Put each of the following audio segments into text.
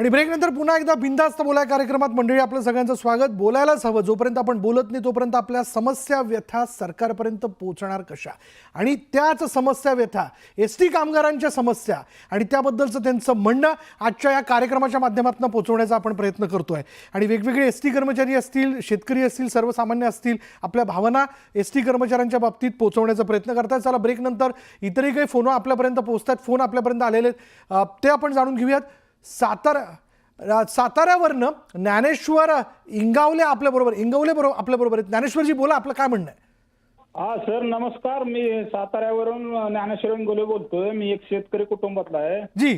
आणि ब्रेकनंतर पुन्हा एकदा बिंदास्त बोलाय कार्यक्रमात मंडळी आपलं सगळ्यांचं स्वागत. बोलायलाच हवं. जोपर्यंत आपण बोलत नाही तोपर्यंत आपल्या समस्या व्यथा सरकारपर्यंत पोहोचणार कशा? आणि त्याच समस्या व्यथा एस टी कामगारांच्या समस्या आणि त्याबद्दलचं त्यांचं म्हणणं आजच्या या कार्यक्रमाच्या माध्यमातून पोहोचवण्याचा आपण प्रयत्न करतो आहे आणि वेगवेगळे एस टी कर्मचारी असतील शेतकरी असतील सर्वसामान्य असतील आपल्या भावना एस टी कर्मचाऱ्यांच्या बाबतीत पोहोचवण्याचा प्रयत्न करतात चला ब्रेकनंतर इतरही काही फोन आपल्यापर्यंत पोहोचतात फोन आपल्यापर्यंत आलेले आहेत. ते आपण जाणून घेऊयात. सातारा साताऱ्यावरनं ज्ञानेश्वर इंगावले आपल्याबरोबर इंगवले बरोबर आपल्याबरोबर आहेत. ज्ञानेश्वरजी बोला आपलं काय म्हणणं आहे? हा सर नमस्कार. मी साताऱ्यावरून ज्ञानेश्वर गोले बोलतोय. मी एक शेतकरी कुटुंबातला आहे. जी.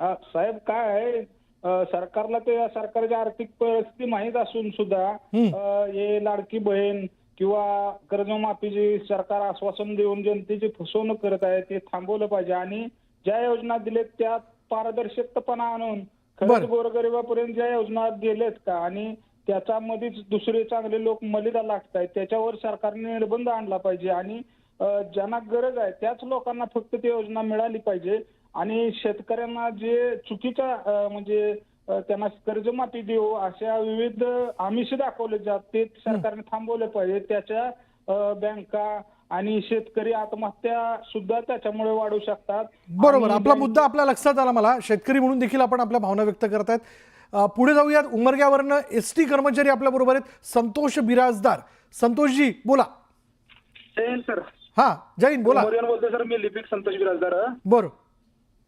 हा, साहेब काय आहे? अ, सरकारला ते सरकारची आर्थिक परिस्थिती माहीत असून सुद्धा अ, हे लाडकी बहीण किंवा कर्जमाफीची सरकार आश्वासन देऊन जनतेची फसवणूक करत आहे ते थांबवलं पाहिजे. आणि ज्या योजना दिलेत त्यात पारदर्शकपणा आणून खरंच बरं. गोरगरिबापर्यंत ज्या योजना गेलेत का आणि त्याच्यामध्येच दुसरे चांगले लोक मलिदा लागत आहेत त्याच्यावर सरकारने निर्बंध आणला पाहिजे आणि अ, ज्यांना गरज आहे त्याच लोकांना फक्त ती योजना मिळाली पाहिजे आणि शेतकऱ्यांना जे चुकीच्या अ, म्हणजे अ, त्यांना कर्जमाफी देऊ अशा विविध आमिष दाखवले जात ते सरकारने थांबवले पाहिजे त्याच्या अ, बँका आणि शेतकरी आत्महत्या सुद्धा त्याच्यामुळे वाढू शकतात. बरोबर. आपला मुद्दा आपल्या लक्षात आला मला. शेतकरी म्हणून देखील आपण आपल्या भावना व्यक्त करतायत अ, पुढे जाऊयात. उमरग्यावरनं एस टी कर्मचारी आपल्या बरोबर आहेत. संतोष बिराजदार. संतोषजी बोला. जैन सर. हा जैन बोला. बोलतोय सर मी लिपिक संतोष बिराजदार. बरं.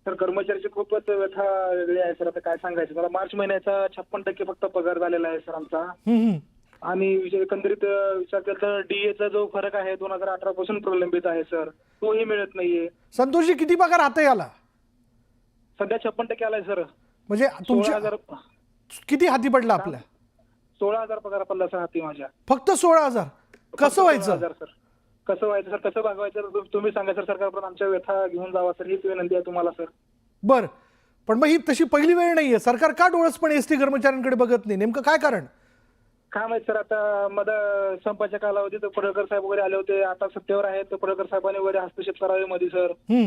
तर कर्मचाऱ्याची खूपच व्यथा वेगळी आहे सर. आता काय सांगायचं? मला मार्च महिन्याचा छप्पन टक्के फक्त पगार झालेला आहे सर आमचा. आणि एकंदरीत विचार केला तर डीएचा जो फरक आहे दोन हजार अठरा पासून प्रलंबित आहे सर. तोही मिळत नाहीये. संतोषजी किती पगार हात याला? सध्या छप्पन टक्के आलाय सर. म्हणजे सोळा तुमच्या हजार किती हाती पडला आपल्या? सोळा हजार पगार पडला सर हाती माझ्या. फक्त सोळा हजार. कसं सोळा व्हायचं? हजार सर. कसं व्हायचं सर? कसं भागवायचं? तुम्ही सांगा सर. सरकारपर्यंत आमच्या व्यथा घेऊन जावा सर. हीच विनंती आहे तुम्हाला सर. बर. पण मग ही तशी पहिली वेळ नाहीये. सरकार का डोळसपणे एस टी कर्मचाऱ्यांकडे बघत नाही? नेमकं काय कारण? काय माहीत सर आता मध संपाच्या कालावधीत पडळकर साहेब वगैरे आले होते. आता सत्तेवर आहेत. तर पडळकर साहेबांनी वगैरे हस्तक्षेप करावे मध्ये सर. हम्म.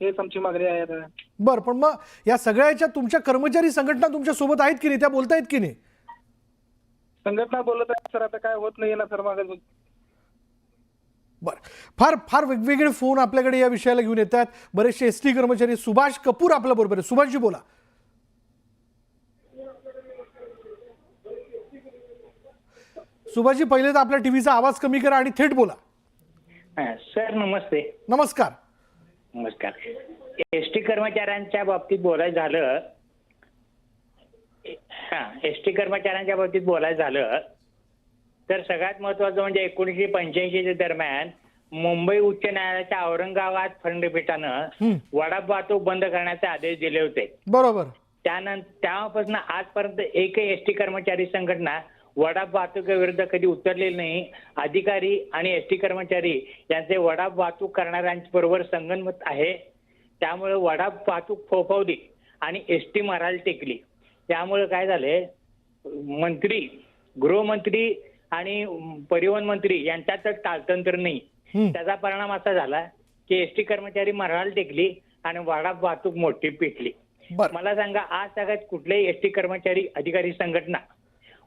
हेच आमची मागणी आहे आता. बर पण मग या सगळ्याच्या तुमच्या कर्मचारी संघटना तुमच्यासोबत आहेत की नाही? त्या बोलतायत की नाही? संघटना बोलत आहे सर. आता काय होत नाही ना सर माग बर. फार फार वेगवेगळे फोन आपल्याकडे या विषयाला घेऊन येत आहेत. बरेचसे एस टी कर्मचारी सुभाष कपूर आपल्या बरोबर आहे सुभाषजी बोला. सुभाषजी पहिले तर आपल्या टीव्हीचा आवाज कमी करा आणि थेट बोला. हा, सर नमस्ते. नमस्कार. नमस्कार. एस टी कर्मचाऱ्यांच्या बाबतीत बोलायचं झालं हा एस टी कर्मचाऱ्यांच्या बाबतीत बोलायचं झालं तर सगळ्यात महत्वाचं म्हणजे एकोणीसशे पंच्याऐंशीच्या दरम्यान मुंबई उच्च न्यायालयाच्या औरंगाबाद खंडपीठानं हम्म. वडा वाहतूक बंद करण्याचे आदेश दिले होते. बरोबर. त्यानंतर तेव्हापासून आजपर्यंत एकही एस टी कर्मचारी संघटना वडा वाहतुकीविरुद्ध कधी उतरलेली नाही. अधिकारी आणि एस टी कर्मचारी यांचे वडा वाहतूक करणाऱ्यांबरोबर संगनमत आहे. त्यामुळे वडा वाहतूक फोफवली आणि एस टी मराल टेकली. त्यामुळे काय झाले? मंत्री गृहमंत्री आणि परिवहन मंत्री यांच्यातच तालतंत्र नाही. त्याचा परिणाम असा झाला की एस टी कर्मचारी मराल टेकली आणि वाडा वाहतूक मोठी पेटली. मला सांगा आज सगळ्यात कुठलेही एस टी कर्मचारी अधिकारी संघटना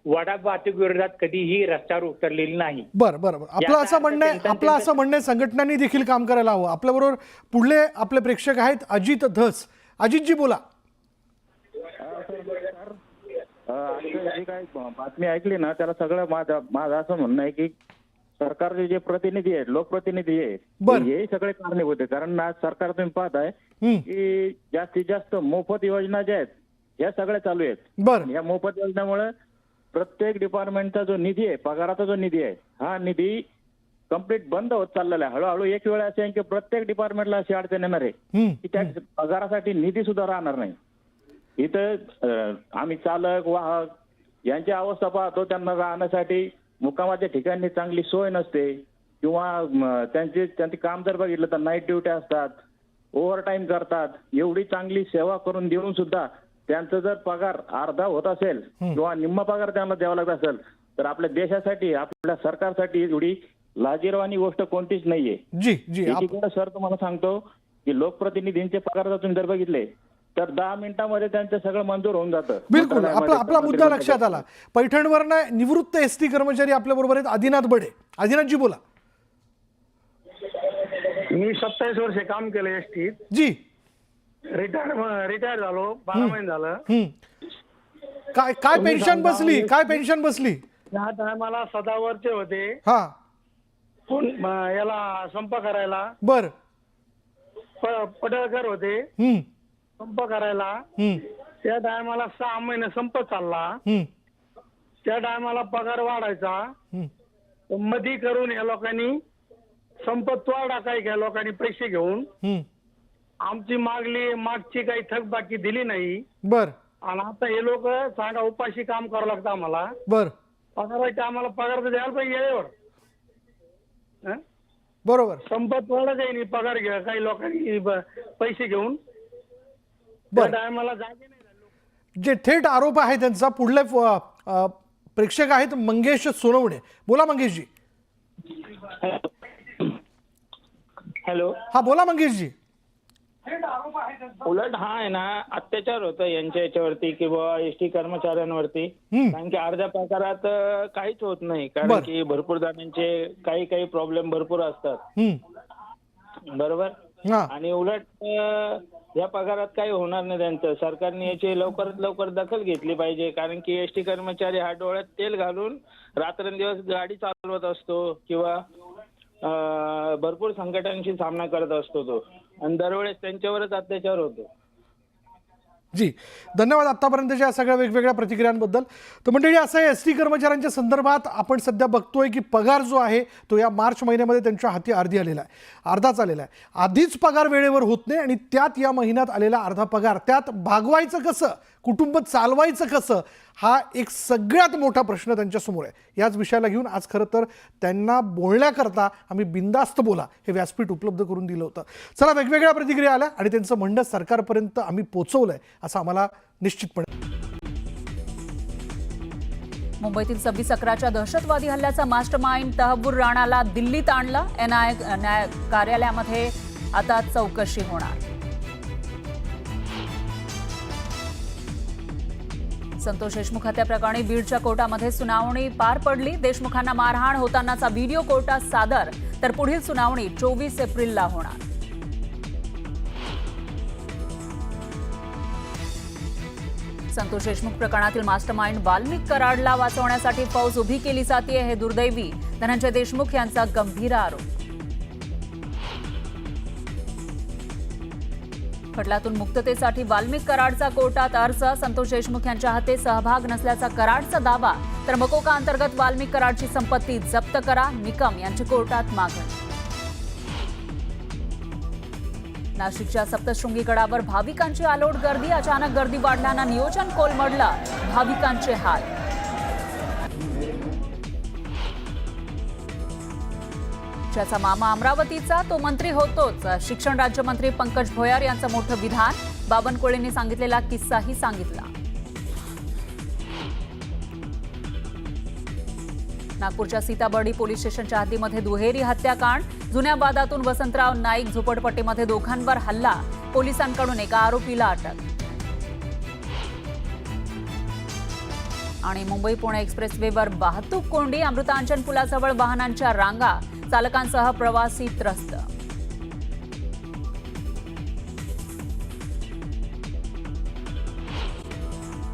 वडा वाहतूक विरोधात कधीही रस्त्यावर उतरलेली नाही. बर बर बर. आपलं असं म्हणणं आहे आपलं असं म्हणणं आहे संघटनांनी देखील काम करायला हवं. आपल्याबरोबर पुढले आपले प्रेक्षक आहेत अजित धस. अजितजी बोला. आजचं जी काही बातमी ऐकली ना त्याला सगळं माझं माझं असं म्हणणं आहे की सरकारचे जे प्रतिनिधी आहेत लोकप्रतिनिधी आहेत बरं. हे सगळे कारणीभूत आहे कारण आज सरकार तुम्ही पाहताय. की जास्तीत जास्त मोफत योजना ज्या आहेत या सगळ्या चालू आहेत. बर. या मोफत योजनेमुळे प्रत्येक डिपार्टमेंटचा जो निधी आहे पगाराचा जो निधी आहे हा निधी कंप्लीट बंद होत चाललेला आहे. हळूहळू एक वेळ असे आहे की प्रत्येक डिपार्टमेंटला अशी अडचण येणार आहे. की त्या पगारासाठी निधी सुद्धा राहणार नाही. इथं आम्ही चालक वाहक यांची अवस्था पाहतो त्यांना राहण्यासाठी मुक्कामाच्या ठिकाणी चांगली सोय नसते. किंवा त्यांचे त्यांचे काम जर बघितलं तर नाईट ड्युटी असतात ओव्हर टाईम करतात. एवढी चांगली सेवा करून देऊन सुद्धा त्यांचा जर पगार अर्धा होत असेल किंवा निम्मा पगार त्यांना द्यावा लागत असेल तर आपल्या देशासाठी आपल्या सरकारसाठी एवढी लाजीरवाणी गोष्ट कोणतीच नाहीये. जी जी सर तुम्हाला सांगतो की लोकप्रतिनिधींचे पगार जर तुम्ही जर बघितले तर दहा मिनिटामध्ये त्यांचं सगळं मंजूर होऊन जातं. बिलकुल आपला आपला मुद्दा लक्षात आला. पैठणवर निवृत्त एस टी कर्मचारी आपल्या बरोबर आहेत आदिनाथ बडे. आदिनाथजी बोला. मी सत्तावीस वर्ष काम केलं एस टीत. जी. रिटायर रिटायर झालो. बारा महिने झालं. हम्म. काय काय पेन्शन बसली? काय पेन्शन बसली? त्या टायमाला सदावरचे होते. हा. कोण म, याला संप करायला. बर. प- पडळकर होते. हम्म. संप करायला. हम्म. त्या टायमाला सहा महिने संप चालला. हम्म. त्या टायमाला पगार वाढायचा. हम्म. मधी करून या लोकांनी संप तोडा काय घ्या लोकांनी पैसे घेऊन. हम्म. आमची मागली मागची काही थकबाकी दिली नाही. बर. आणि आता हे लोक सांगा उपाशी काम करावं लागतं आम्हाला. बर. पगाराचे आम्हाला पगार तर द्यायला पाहिजे वेळेवर हं? बरोबर. संपत वाढत जाईल पगार घ्या काही लोकांनी ब- पैसे घेऊन. त्या बर. टायमाला जागे नाही जे थेट आरोप आहे त्यांचा पुढले अ, प्रेक्षक आहेत मंगेश सोनवणे. बोला मंगेशजी. हॅलो. हा बोला मंगेशजी. उलट हा आहे ना अत्याचार होतो यांच्या याच्यावरती किंवा एस टी कर्मचाऱ्यांवरती. कारण की अर्ध्या प्रकारात काहीच होत नाही. कारण की भरपूर जणांचे काही काही प्रॉब्लेम भरपूर असतात. बरोबर? हा. आणि उलट या पगारात काही होणार नाही त्यांचं. सरकारने याची लवकरात लवकर दखल घेतली पाहिजे. कारण की एस टी कर्मचारी हा डोळ्यात तेल घालून रात्रंदिवस गाडी चालवत असतो किंवा भरपूर संकटांशी सामना करत असतो तो. आणि दरवेळेस त्यांच्यावरच अत्याचार होतो. जी धन्यवाद आतापर्यंतच्या या सगळ्या वेगवेगळ्या प्रतिक्रियांबद्दल. तर मंडळी असं आहे एस टी कर्मचाऱ्यांच्या संदर्भात आपण सध्या बघतोय की पगार जो आहे तो या मार्च महिन्यामध्ये त्यांच्या हाती अर्धी आलेला आहे. अर्धाच आलेला आहे. आधीच पगार वेळेवर होत नाही आणि त्यात या महिन्यात आलेला अर्धा पगार त्यात भागवायचं कसं? कुटुंब चालवायचं कसं हा एक सगळ्यात मोठा प्रश्न त्यांच्यासमोर आहे. याच विषयाला घेऊन आज खरं तर त्यांना बोलण्याकरता आम्ही बिंदास्त बोला हे व्यासपीठ उपलब्ध करून दिलं होतं. चला वेगवेगळ्या प्रतिक्रिया आल्या आणि त्यांचं म्हणणं सरकारपर्यंत आम्ही पोचवलं आहे असं आम्हाला निश्चितपणे मुंबईतील सव्वीस अकराच्या दहशतवादी हल्ल्याचा मास्टर माइंड तहबूर राणाला दिल्लीत आणलं. एनआय न्याय कार्यालयामध्ये आता चौकशी होणार. संतोष देशमुख हत्याप्रकरणी बीडच्या कोर्टामध्ये सुनावणी पार पडली. देशमुखांना मारहाण होतानाचा व्हिडिओ कोर्टात सादर. तर पुढील सुनावणी चोवीस एप्रिलला होणार. संतोष देशमुख प्रकरणातील मास्टर माइंड वाल्मिक कराडला वाचवण्यासाठी फौज उभी केली जाते हे दुर्दैवी. धनंजय देशमुख यांचा गंभीर आरोप. खटल्यातून मुक्ततेसाठी वाल्मिक कराडचा कोर्टात अर्ज. संतोष देशमुख यांच्या हाते सहभाग नसल्याचा कराडचा दावा. तर मकोका अंतर्गत वाल्मिक कराडची संपत्ती जप्त करा. निकम यांची कोर्टात मागणी. नाशिकच्या सप्तशृंगी गडावर भाविकांची आलोट गर्दी. अचानक गर्दी वाढल्यानं नियोजन कोलमडलं. भाविकांचे हाल. राज्याचा मामा अमरावतीचा तो मंत्री होतोच. शिक्षण राज्यमंत्री पंकज भोयार यांचं मोठं विधान. बावनकुळेंनी सांगितलेला किस्साही सांगितला. नागपूरच्या सीताबर्डी पोलीस स्टेशनच्या हद्दीमध्ये दुहेरी हत्याकांड. जुन्या वादातून वसंतराव नाईक झोपडपट्टीमध्ये दोघांवर हल्ला. पोलिसांकडून एका आरोपीला अटक. आणि मुंबई पुणे एक्सप्रेसवेवर वाहतूक कोंडी. अमृतांचन पुलाजवळ वाहनांच्या रांगा. चालकांसह प्रवासी त्रस्त